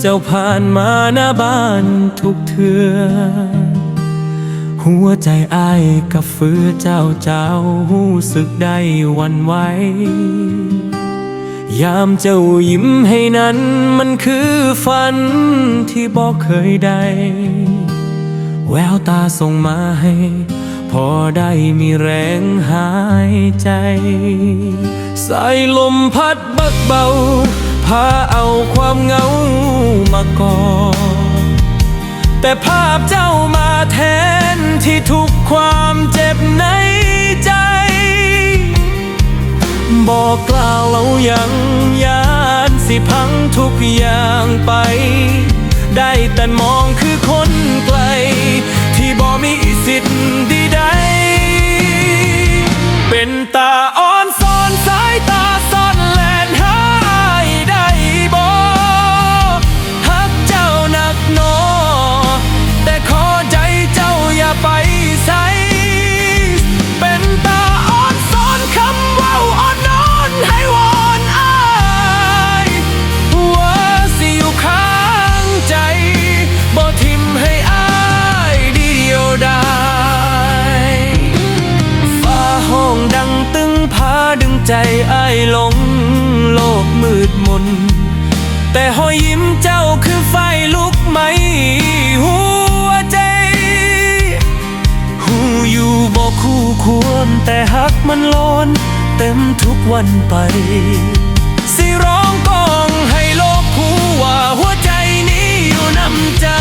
เจ้าผ่านมาหน้าบ้านทุกเทือ หัวใจอ้ายกับฝือเจ้าเจ้าหูสึกได้วันไหวยามเจ้ายิ้มให้นั้นมันคือฝันที่บอกเคยได้ แววตาส่งมาให้ พอได้มีแรงหายใจ สายลมพัดบักเบา พาเอาความเหงามาก่อแต่ภาพเจ้ามาแทนที่ทุกความเจ็บในใจ บอกกล่าวเรายังยานสิพังทุกอย่างไป ได้แต่มองคือคนไกล ที่บ่มีสิทธิ์ ใจอายหลงโลกมืดมน แต่หอยยิ้มเจ้าคือไฟลุกไหม หัวใจหูอยู่บอกคู่ควร แต่หักมันล้น เต็มทุกวันไป สิร้องกองให้โลกผู้ว่าหัวใจนี้อยู่นำเจ้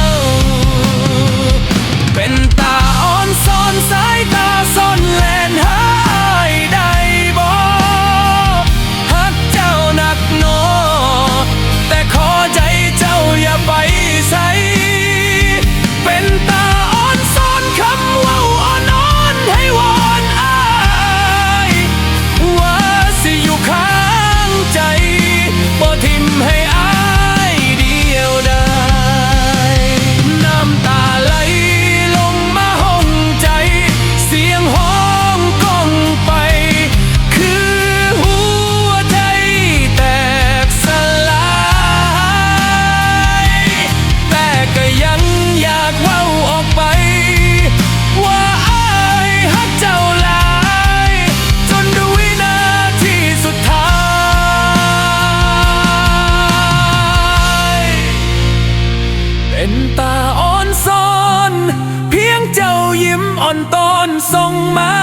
ยิ้มอ่อนตอนส่งมา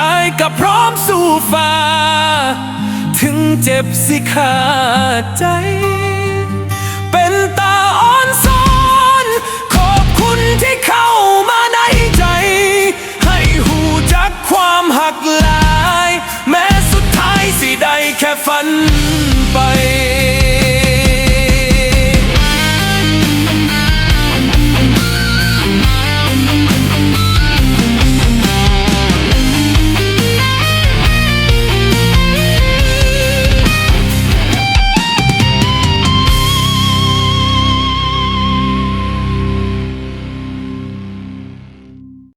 อายก็พร้อมสู้ฝ่า ถึงเจ็บสิขาดใจ เป็นต